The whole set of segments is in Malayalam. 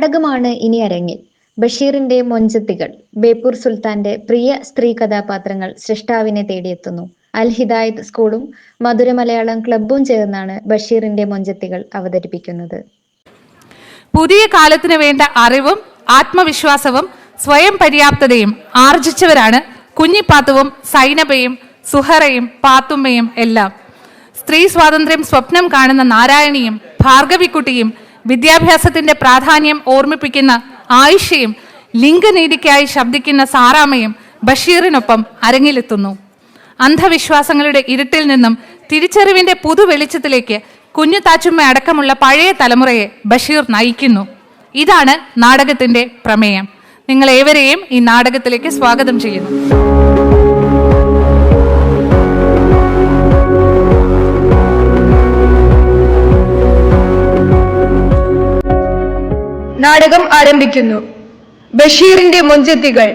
നാടകമാണ് ഇനി അരങ്ങിൽ. ബഷീറിന്റെ മൊഞ്ചത്തികൾ ബേപ്പൂർ സുൽത്താന്റെ പ്രിയ സ്ത്രീ കഥാപാത്രങ്ങൾ സൃഷ്ടാവിനെ തേടിയെത്തുന്നു. അൽ ഹിദായത് സ്കൂളും മധുര മലയാളം ക്ലബും ചേർന്നാണ് ബഷീറിന്റെ മൊഞ്ചത്തികൾ അവതരിപ്പിക്കുന്നത്. പുതിയ കാലത്തിന് വേണ്ട അറിവും ആത്മവിശ്വാസവും സ്വയം പര്യാപ്തതയും ആർജിച്ചവരാണ് കുഞ്ഞിപ്പാത്തുവും സൈനബയും സുഹറയും പാത്തുമ്മയും എല്ലാം. സ്ത്രീ സ്വാതന്ത്ര്യം സ്വപ്നം കാണുന്ന നാരായണിയും ഭാർഗവിക്കുട്ടിയും വിദ്യാഭ്യാസത്തിന്റെ പ്രാധാന്യം ഓർമ്മിപ്പിക്കുന്ന ആയിഷയും ലിംഗനീതിക്കായി ശബ്ദിക്കുന്ന സാറാമയും ബഷീറിനൊപ്പം അരങ്ങിലെത്തുന്നു. അന്ധവിശ്വാസങ്ങളുടെ ഇരുട്ടിൽ നിന്നും തിരിച്ചറിവിന്റെ പുതുവെളിച്ചത്തിലേക്ക് കുഞ്ഞു താച്ചുമ്മ അടക്കമുള്ള പഴയ തലമുറയെ ബഷീർ നയിക്കുന്നു. ഇതാണ് നാടകത്തിന്റെ പ്രമേയം. നിങ്ങൾ ഏവരെയും ഈ നാടകത്തിലേക്ക് സ്വാഗതം ചെയ്യുന്നു. നാടകം ആരംഭിക്കുന്നു. ബഷീറിന്റെ മുൻചെത്തികൾ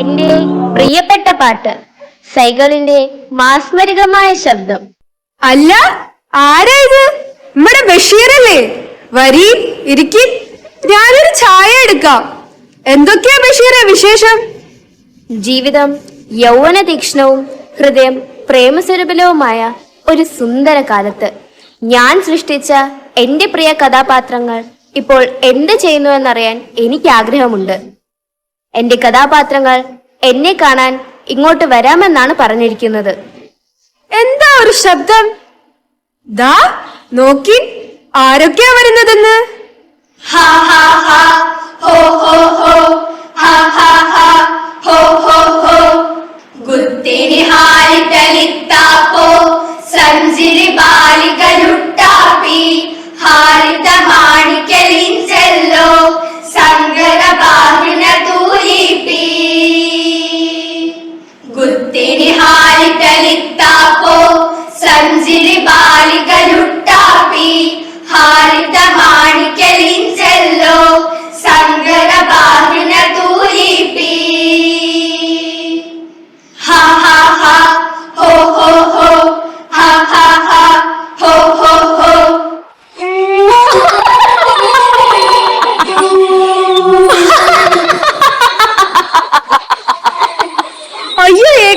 എന്റെ പ്രിയപ്പെട്ട പാട്ട് സൈക്കിളിന്റെ മാസ്മരികമായ ശബ്ദം. അല്ല ആരാ ഇത്? നമ്മുടെ ബഷീറല്ലേ? വരി ഇരിക്കി ഞാനൊരു ചായ എടുക്കാം. എന്തൊക്കെയാ ബഷീറെ വിശേഷം? ജീവിതം യൗവന തീക്ഷ്ണവും ഹൃദയം പ്രേമസ്വരൂപലവുമായ ഒരു സുന്ദര കാലത്ത് ഞാൻ സൃഷ്ടിച്ച എന്റെ പ്രിയ കഥാപാത്രങ്ങൾ ഇപ്പോൾ എന്ത് ചെയ്യുന്നു എന്നറിയാൻ എനിക്ക് ആഗ്രഹമുണ്ട് എന്റെ കഥാപാത്രങ്ങൾ എന്നെ കാണാൻ ഇങ്ങോട്ട് വരാമെന്നാണ് പറഞ്ഞിരിക്കുന്നത്. എന്താ ഒരു ശബ്ദം? ദാ നോക്കി ആരൊക്കെയാ വരുന്നതെന്ന്? ഗുത്തിനി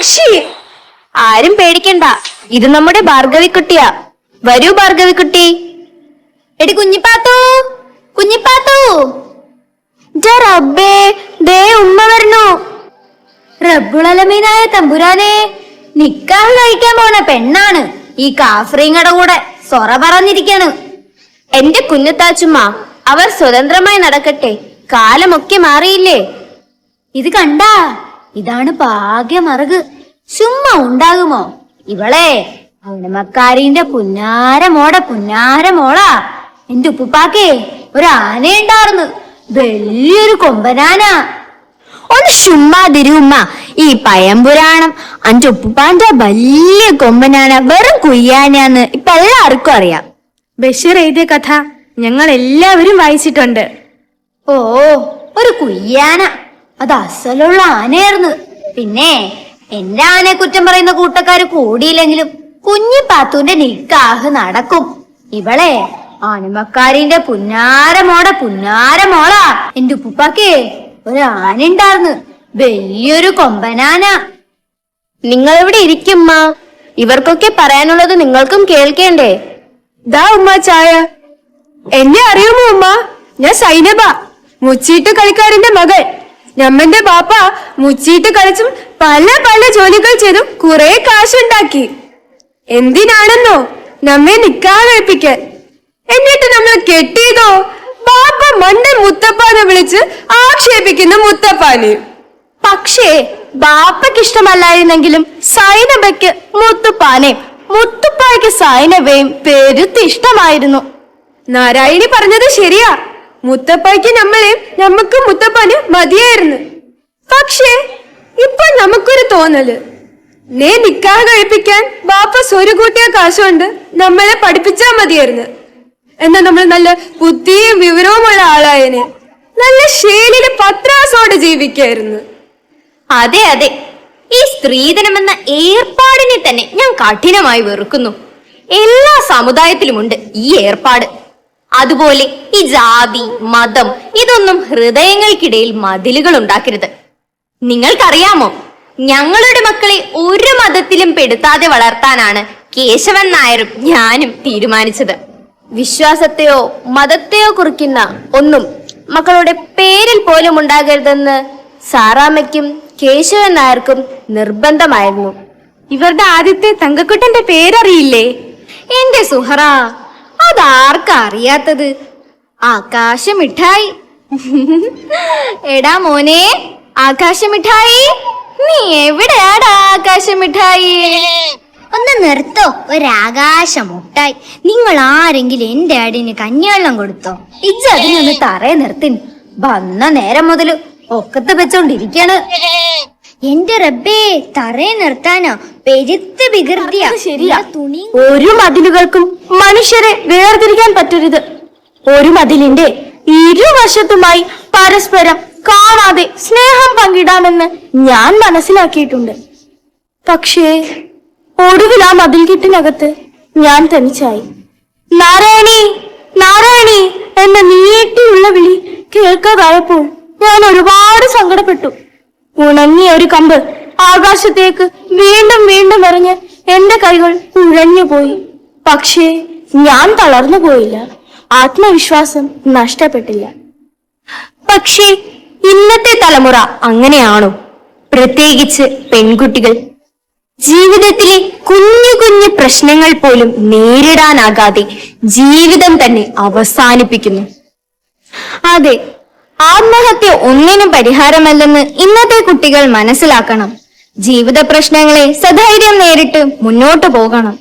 യക്ഷി ആരും പേടിക്കണ്ട. ഇത് നമ്മുടെ ഭാർഗവിക്കുട്ടിയാ. വരൂ ഭാർഗവിക്കുട്ടി. എടി കുഞ്ഞിപ്പാത്തു കുഞ്ഞിപ്പാത്തു. റബ്ബേ ദേ ഉമ്മ വരണു റബ്ബുളലമീനായ തമ്പുരാനെ നിക്കാഹ് കഴിക്കാൻ പോണ പെണ്ണാണ്. ഈ കാഫ്രീങ്ങടെ കൂടെ സൊറ പറഞ്ഞിരിക്കാണ്. എന്റെ കുഞ്ഞത്താച്ചുമ്മ അവർ സ്വതന്ത്രമായി നടക്കട്ടെ. കാലമൊക്കെ മാറിയില്ലേ? ഇത് കണ്ടാ? ഇതാണ് ഭാഗ്യമറുക് ചുമ്മാ ഉണ്ടാകുമോ? ഇവളെ അവനമക്കാരിന്റെ പുന്നാര മോട പുന്നാര മോളാ. എന്റെ ഉപ്പുപ്പാക്കേ ഒരു ആനയുണ്ടാർന്ന് വലിയൊരു കൊമ്പനാന. ഒന്ന് ചുമ്മാ തിരുമ്മ ഈ പയമ്പുരാണം അന്റെ ഉപ്പുപ്പാന്റെ വലിയ കൊമ്പനാന. വെറും കുയ്യാനാന്ന് ഇപ്പൊ എല്ലാവർക്കും അറിയാം. ബഷീർ എഴുതിയ കഥ ഞങ്ങൾ എല്ലാവരും വായിച്ചിട്ടുണ്ട്. ഓ ഒരു കുയ്യാന. അത് അസലുള്ള ആനയായിരുന്നു. പിന്നെ എന്റെ ആനയെ കുറ്റം പറയുന്ന കൂട്ടക്കാര് കൂടിയില്ലെങ്കിലും കുഞ്ഞി പാത്തുവിന്റെ നിക്കാഹ് നടക്കും. ഇവളെ ആനമക്കാരിന്റെ പുന്നാര മോട പുന്നാര മോളാ. എന്റെ ഉപ്പുപ്പാക്കേ ഒരു ആന ഉണ്ടായിരുന്നു വലിയൊരു കൊമ്പനാന. നിങ്ങൾ ഇവിടെ ഇരിക്കുമ്മ? ഇവർക്കൊക്കെ പറയാനുള്ളത് നിങ്ങൾക്കും കേൾക്കേണ്ടേ. ദാ ഉമ്മ ചായ. എന്നെ അറിയുമോ ഉമ്മ? ഞാൻ സൈനബ മുച്ചീട്ട് കളിക്കാരന്റെ മകൾ. ഞമ്മന്റെ പാപ്പ മുച്ചീട്ട് കളിച്ചും പല പല ജോലികൾ ചെയ്തും കുറെ കാശുണ്ടാക്കി. എന്തിനാണെന്നോ നമ്മെ കഴിപ്പിക്കാൻ എന്നിട്ട് നമ്മൾ കെട്ടിയതോ? ബാപ്പ മണ്ട മുത്തപ്പാനെ വിളിച്ച് ആക്ഷേപിക്കുന്ന മുത്തപ്പാന്. പക്ഷേ ബാപ്പയ്ക്ക് ഇഷ്ടമല്ലായിരുന്നെങ്കിലും സൈനബയ്ക്ക് മുത്തുപ്പാനെ മുത്തുപ്പായ്ക്ക് സൈനബയും പെരുത്ത് ഇഷ്ടമായിരുന്നു. നാരായണി പറഞ്ഞത് ശരിയാ. മുത്തപ്പയ്ക്ക് നമ്മളെ നമുക്ക് മുത്തപ്പന് മതിയായിരുന്നു. പക്ഷേ ഇപ്പൊ നമുക്കൊരു തോന്നൽ. നേ നിക്കാഹ് കഴിപ്പിക്കാൻ ഒരു സ്വരുകൂട്ടിയ കാശുകൊണ്ട് നമ്മളെ പഠിപ്പിച്ചാ മതിയായിരുന്നു. എന്നാ നമ്മൾ നല്ല ബുദ്ധിയും വിവരവുമുള്ള ആളായനെ. നല്ല ശേലിയിൽ പത്രാസോടെ ജീവിക്കായിരുന്നു. അതെ അതെ. ഈ സ്ത്രീധനമെന്ന ഏർപ്പാടിനെ തന്നെ ഞാൻ കഠിനമായി വെറുക്കുന്നു. എല്ലാ സമുദായത്തിലുമുണ്ട് ഈ ഏർപ്പാട്. അതുപോലെ ഈ ജാതി മതം ഇതൊന്നും ഹൃദയങ്ങൾക്കിടയിൽ മതിലുകൾ ഉണ്ടാക്കരുത്. നിങ്ങൾക്കറിയാമോ ഞങ്ങളുടെ മക്കളെ ഒരു മതത്തിലും പെടുത്താതെ വളർത്താനാണ് കേശവൻ നായരും ഞാനും തീരുമാനിച്ചത്. വിശ്വാസത്തെയോ മതത്തെയോ കുറിക്കുന്ന ഒന്നും മക്കളുടെ പേരിൽ പോലും ഉണ്ടാകരുതെന്ന് സാറാമ്മയ്ക്കും കേശവൻ നായർക്കും നിർബന്ധമായിരുന്നു. ഇവരുടെ ആദ്യത്തെ തങ്കക്കുട്ടന്റെ പേരറിയില്ലേ? എന്റെ സുഹറ അതാർക്കാ അറിയാത്തത് ആകാശമിഠായി. എടാ മോനെ ആകാശമിഠായി. നീ എവിടെയാടാ ആകാശമിഠായി? ഒന്ന് നിർത്തോ ഒരാകാശ മുട്ടായി നിങ്ങൾ ആരെങ്കിലും എന്റെ അടിന് കഞ്ഞിവെള്ളം കൊടുത്തോ? ഇജ്ജ് അതിനൊന്ന് തറയെ നിർത്തിന് വന്ന നേരം മുതൽ ഒക്കത്ത് വെച്ചോണ്ടിരിക്കാണ്. എന്റെ റബ്ബേ തറയെ നിർത്താനോ. പെരുത്ത് വികൃതിയാ. ശരിയാ. തുണി ഒരു മതിലുകൾക്കും മനുഷ്യരെ വേർതിരിക്കാൻ പറ്റരുത്. ഒരു മതിലിന്റെ ഇരുവശത്തുമായി പരസ്പരം കാണാതെ സ്നേഹം പങ്കിടാമെന്ന് ഞാൻ മനസ്സിലാക്കിയിട്ടുണ്ട്. പക്ഷേ ഒടുവിൽ ആ മതിൽ കിട്ടിനകത്ത് ഞാൻ തനിച്ചായി. നാരായണി നാരായണി എന്ന നീട്ടിയുള്ള വിളി കേൾക്കാതായപ്പോൾ ഞാൻ ഒരുപാട് സങ്കടപ്പെട്ടു. ഉണങ്ങിയ ഒരു കമ്പ് ആകാശത്തേക്ക് വീണ്ടും വീണ്ടും എറിഞ്ഞ് എന്റെ കൈകൾ കുഴഞ്ഞുപോയി പക്ഷേ ഞാൻ തളർന്നു പോയില്ല. ആത്മവിശ്വാസം നഷ്ടപ്പെട്ടില്ല. പക്ഷേ ഇന്നത്തെ തലമുറ അങ്ങനെയാണോ? പ്രത്യേകിച്ച് പെൺകുട്ടികൾ. ജീവിതത്തിലെ കുഞ്ഞു കുഞ്ഞു പ്രശ്നങ്ങൾ പോലും നേരിടാനാകാതെ ജീവിതം തന്നെ അവസാനിപ്പിക്കുന്നു. അതെ ആത്മഹത്യ ഒന്നിനും പരിഹാരമല്ലെന്ന് ഇന്നത്തെ കുട്ടികൾ മനസ്സിലാക്കണം. ജീവിത പ്രശ്നങ്ങളെ സധൈര്യം നേരിട്ട് മുന്നോട്ടു പോകണം.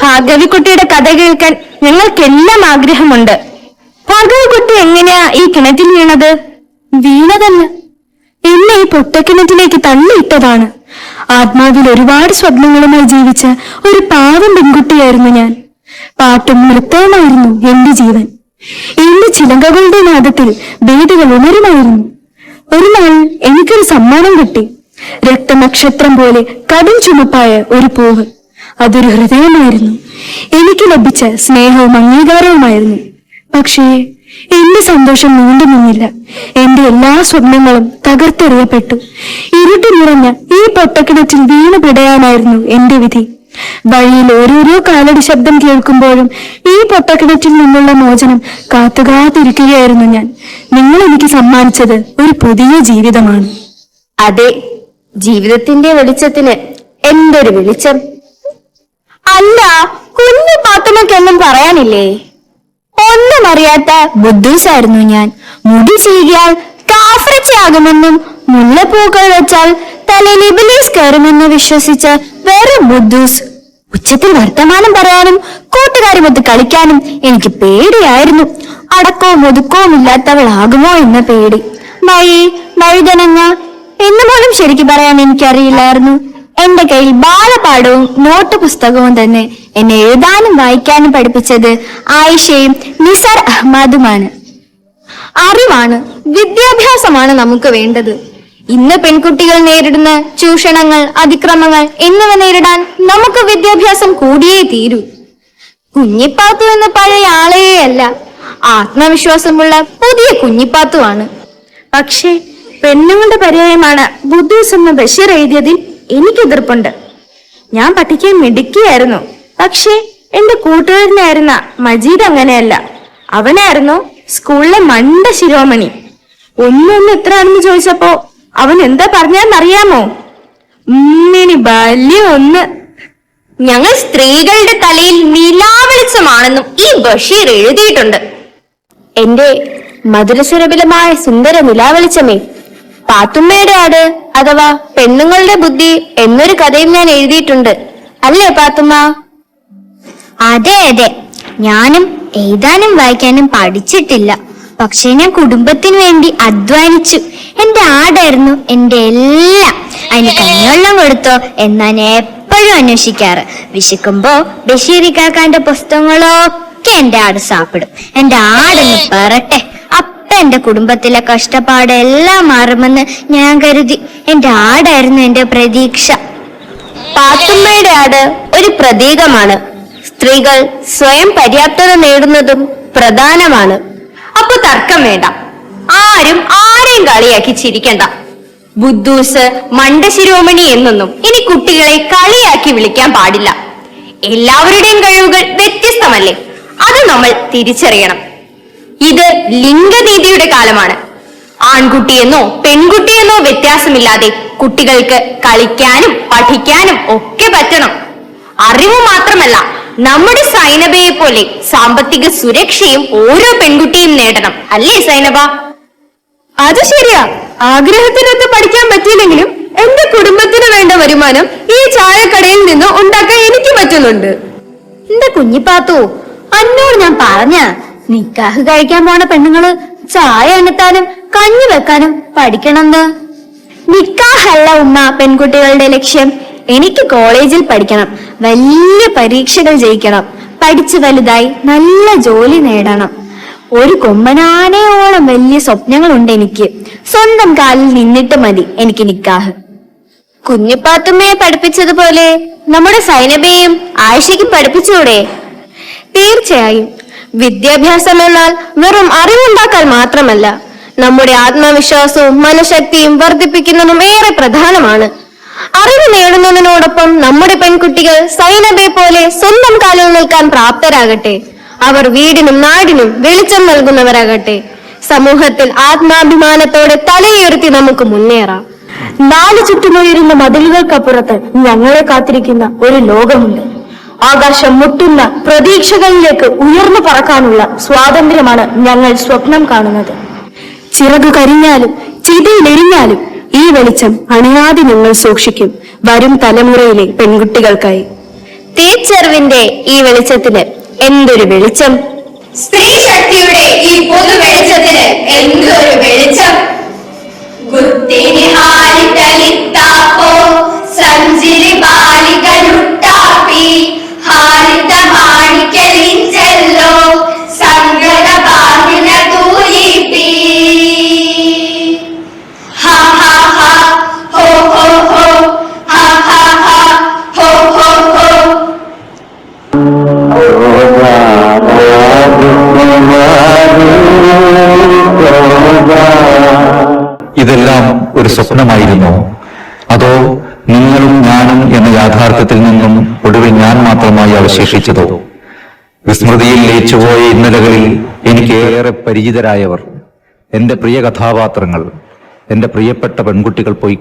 ഭാഗവിക്കുട്ടിയുടെ കഥ കേൾക്കാൻ ഞങ്ങൾക്കെല്ലാം ആഗ്രഹമുണ്ട്. ഭാഗവിക്കുട്ടി എങ്ങനെയാ ഈ കിണറ്റിൽ വീണത്? വീണതല്ല എന്നെ ഈ പൊട്ടക്കിണറ്റിലേക്ക് തള്ളിയിട്ടതാണ്. ആത്മാവിൽ ഒരുപാട് സ്വപ്നങ്ങളുമായി ജീവിച്ച ഒരു പാവം പെൺകുട്ടിയായിരുന്നു ഞാൻ. പാട്ടും നൃത്തവുമായിരുന്നു എന്റെ ജീവൻ. എന്റെ ചിലങ്കകളുടെ നാദത്തിൽ വേദികൾ ഉണരുമായിരുന്നു. ഒരു നാൾ എനിക്കൊരു സമ്മാനം കിട്ടി. രക്തനക്ഷത്രം പോലെ കടും ചുമപ്പായ ഒരു പൂവ്. അതൊരു ഹൃദയമായിരുന്നു. എനിക്ക് ലഭിച്ച സ്നേഹവും അംഗീകാരവുമായിരുന്നു. പക്ഷേ എന്റെ സന്തോഷം നീണ്ടു നിന്നില്ല. എന്റെ എല്ലാ സ്വപ്നങ്ങളും തകർത്തെറിയപ്പെട്ടു. ഇരുട്ട് നിറഞ്ഞ ഈ പൊട്ടക്കിണറ്റിൽ വീണു പിടയാനായിരുന്നു എന്റെ വിധി. വഴിയിൽ ഓരോരോ കാലടി ശബ്ദം കേൾക്കുമ്പോഴും ഈ പൊട്ടക്കിണറ്റിൽ നിന്നുള്ള മോചനം കാത്തുകാത്തിരിക്കുകയായിരുന്നു ഞാൻ. നിങ്ങൾ എനിക്ക് സമ്മാനിച്ചത് ഒരു പുതിയ ജീവിതമാണ്. അതെ ജീവിതത്തിന്റെ വെളിച്ചത്തിന് എന്തൊരു വെളിച്ചം? അല്ല കുഞ്ഞു പാത്തുമ്മയ്ക്കൊന്നും പറയാനില്ലേ? ഒന്നും അറിയാത്ത ബുദ്ധൂസായിരുന്നു ഞാൻ. മുടി ചീകിയാൽ കാഫ്രച്ചയാകുമെന്നും മുല്ലപ്പൂക്കൾ വെച്ചാൽ തലയിൽ ഇബിലീസ് കയറുമെന്ന് വിശ്വസിച്ച് വെറും ബുദ്ധൂസ് ഉച്ചത്തിൽ വർത്തമാനം പറയാനും കൂട്ടുകാരുമൊത്ത് കളിക്കാനും എനിക്ക് പേടിയായിരുന്നു. അടക്കവും ഒതുക്കവും ഇല്ലാത്തവളാകുമോ എന്ന പേടി. വഴി വഴുതനങ്ങ എന്ന് പോലും ശരിക്കും പറയാൻ എനിക്കറിയില്ലായിരുന്നു. എന്റെ കയ്യിൽ ബാലപാഠവും നോട്ട് പുസ്തകവും തന്നെ എന്നെ എഴുതാനും വായിക്കാനും പഠിപ്പിച്ചത് ആയിഷയും നിസാർ അഹമ്മദുമാണ് അറിവാണ് വിദ്യാഭ്യാസമാണ് നമുക്ക് വേണ്ടത്. ഇന്ന് പെൺകുട്ടികൾ നേരിടുന്ന ചൂഷണങ്ങൾ അതിക്രമങ്ങൾ എന്നിവ നേരിടാൻ നമുക്ക് വിദ്യാഭ്യാസം കൂടിയേ തീരൂ. കുഞ്ഞിപ്പാത്തു എന്ന പഴയ ആളെയല്ല ആത്മവിശ്വാസമുള്ള പുതിയ കുഞ്ഞിപ്പാത്തുവാണ്. പക്ഷേ പെണ്ണുങ്ങളുടെ പര്യായമാണ് ബുദ്ധിസ് എന്ന ബഷീർ എഴുതിയതിൽ എനിക്ക് എതിർപ്പുണ്ട് ഞാൻ പഠിക്കാൻ മിടുക്കിയായിരുന്നു. പക്ഷേ എന്റെ കൂട്ടുകാരനായിരുന്ന മജീദ് അങ്ങനെയല്ല. അവനായിരുന്നു സ്കൂളിലെ മണ്ട ശിരോമണി. ഒന്നൊന്ന് എത്രയാണെന്ന് ചോദിച്ചപ്പോ അവൻ എന്താ പറഞ്ഞെന്നറിയാമോ ഉമ്മിനി വലിയ ഒന്ന് ഞങ്ങൾ സ്ത്രീകളുടെ തലയിൽ നിലാവെളിച്ചമാണെന്നും ഈ ബഷീർ എഴുതിയിട്ടുണ്ട്. എന്റെ മധുരസുരഭിലമായ സുന്ദര നിലാവെളിച്ചമേ പാത്തുമ്മയുടെ ആട് അഥവാ പെണ്ണുങ്ങളുടെ ബുദ്ധി എന്നൊരു കഥയും ഞാൻ എഴുതിയിട്ടുണ്ട്. അല്ലേ പാത്തുമ്മ? അതെ അതെ. ഞാനും എഴുതാനും വായിക്കാനും പഠിച്ചിട്ടില്ല. പക്ഷെ ഞാൻ കുടുംബത്തിന് വേണ്ടി അധ്വാനിച്ചു. എന്റെ ആടായിരുന്നു എന്റെ എല്ലാം. അതിന് കഞ്ഞിവെള്ളം കൊടുത്തോ എന്നാ എപ്പോഴും അന്വേഷിക്കാറ്. വിശക്കുമ്പോ ബഷീറിക്കാക്കാന്റെ പുസ്തകങ്ങളൊക്കെ എന്റെ ആട് സാപ്പിടും. എന്റെ ആടൊന്ന് പറട്ടെ. അപ്പ എന്റെ കുടുംബത്തിലെ കഷ്ടപ്പാട് എല്ലാം മാറുമെന്ന് ഞാൻ കരുതി. എന്റെ ആടായിരുന്നു എന്റെ പ്രതീക്ഷ. പാത്തുമ്മയുടെ ആട് ഒരു പ്രതീകമാണ്. സ്ത്രീകൾ സ്വയം പര്യാപ്തത നേടുന്നതും പ്രധാനമാണ്. തർക്കം വേണ്ട. ആരും ആരെയും കളിയാക്കി ചിരിക്കണ്ട. ബുദ്ധൂസ് മണ്ടശിരോമണി എന്നൊന്നും ഇനി കുട്ടികളെ കളിയാക്കി വിളിക്കാൻ പാടില്ല. എല്ലാവരുടെയും കഴിവുകൾ വ്യത്യസ്തമല്ലേ? അത് നമ്മൾ തിരിച്ചറിയണം. ഇത് ലിംഗനീതിയുടെ കാലമാണ്. ആൺകുട്ടിയെന്നോ പെൺകുട്ടിയെന്നോ വ്യത്യാസമില്ലാതെ കുട്ടികൾക്ക് കളിക്കാനും പഠിക്കാനും ഒക്കെ പറ്റണം. അറിവ് മാത്രമല്ല നമ്മുടെ സൈനബയെ പോലെ സാമ്പത്തിക സുരക്ഷയും ഓരോ പെൺകുട്ടിയും നേടണം. അല്ലേ സൈനബ? അത് ശരിയാ. ആഗ്രഹത്തിനൊത്ത് പഠിക്കാൻ പറ്റിയില്ലെങ്കിലും എന്റെ കുടുംബത്തിന് വേണ്ട വരുമാനം ഈ ചായക്കടയിൽ നിന്ന് ഉണ്ടാക്കാൻ എനിക്ക് പറ്റുന്നുണ്ട്. എന്റെ കുഞ്ഞിപ്പാത്തു? അന്നോട് ഞാൻ പറഞ്ഞ നിക്കാഹ് കഴിക്കാൻ പോണ പെണ്ണുങ്ങൾ ചായ എണ്ണത്താനും കഞ്ഞി വെക്കാനും പഠിക്കണമെന്ന്. നിക്കാഹല്ല ഉമ്മ പെൺകുട്ടികളുടെ ലക്ഷ്യം. എനിക്ക് കോളേജിൽ പഠിക്കണം. വലിയ പരീക്ഷകൾ ജയിക്കണം. പഠിച്ചു വലുതായി നല്ല ജോലി നേടണം. ഒരു കൊമ്പനാനയോളം വലിയ സ്വപ്നങ്ങളുണ്ട് എനിക്ക്. സ്വന്തം കാലിൽ നിന്നിട്ട് മതി എനിക്ക് നിക്കാഹ്. കുഞ്ഞിപ്പാത്തുമ്മയെ പഠിപ്പിച്ചതുപോലെ നമ്മുടെ സൈനബയും ആയിഷയ്ക്കും പഠിപ്പിച്ചൂടെ? തീർച്ചയായും. വിദ്യാഭ്യാസം എന്നാൽ വെറും അറിവുണ്ടാക്കാൻ മാത്രമല്ല നമ്മുടെ ആത്മവിശ്വാസവും മനഃശക്തിയും വർദ്ധിപ്പിക്കുന്നതും ഏറെ പ്രധാനമാണ്. അറിവ് നേടുന്നതിനോടൊപ്പം നമ്മുടെ പെൺകുട്ടികൾ സൈനബെ പോലെ സ്വന്തം കാലിൽ നിൽക്കാൻ പ്രാപ്തരാകട്ടെ. അവർ വീടിനും നാടിനും വെളിച്ചം നൽകുന്നവരാകട്ടെ. സമൂഹത്തിൽ ആത്മാഭിമാനത്തോടെ തലയുയർത്തി നമുക്ക് മുന്നേറാം. നാല് ചുറ്റുമുയരുന്ന മതിലുകൾക്കപ്പുറത്ത് ഞങ്ങളെ കാത്തിരിക്കുന്ന ഒരു ലോകമുണ്ട്. ആകാശം മുട്ടുന്ന പ്രതീക്ഷകളിലേക്ക് ഉയർന്നു പറക്കാനുള്ള സ്വാതന്ത്ര്യമാണ് ഞങ്ങൾ സ്വപ്നം കാണുന്നത്. ചിറകു കരിഞ്ഞാലും ചിതയിലെരിഞ്ഞാലും ഈ വെളിച്ചം അണിയാതെ ഞങ്ങൾ സൂക്ഷിക്കും. വരും തലമുറയിലെ പെൺകുട്ടികൾക്കായി. തീച്ചെറിവിന്റെ ഈ വെളിച്ചത്തിന് എന്തൊരു വെളിച്ചം? സ്ത്രീ ശക്തിയുടെ ഈ പൊതു വെളിച്ചത്തിന് ഒരു സ്വപ്നമായിരുന്നോ. അതോ നിങ്ങളും ഞാനും എന്ന യാഥാർത്ഥ്യത്തിൽ നിന്നും ഒടുവിൽ ഞാൻ മാത്രമായി അവശേഷിച്ചതോ? വിസ്മൃതിയിൽ ലയിച്ചുപോയ ഇന്നലകളിൽ എനിക്ക് ഏറെ പരിചിതരായവർ. എന്റെ പ്രിയ കഥാപാത്രങ്ങൾ എന്റെ പ്രിയപ്പെട്ട പെൺകുട്ടികൾ പോയി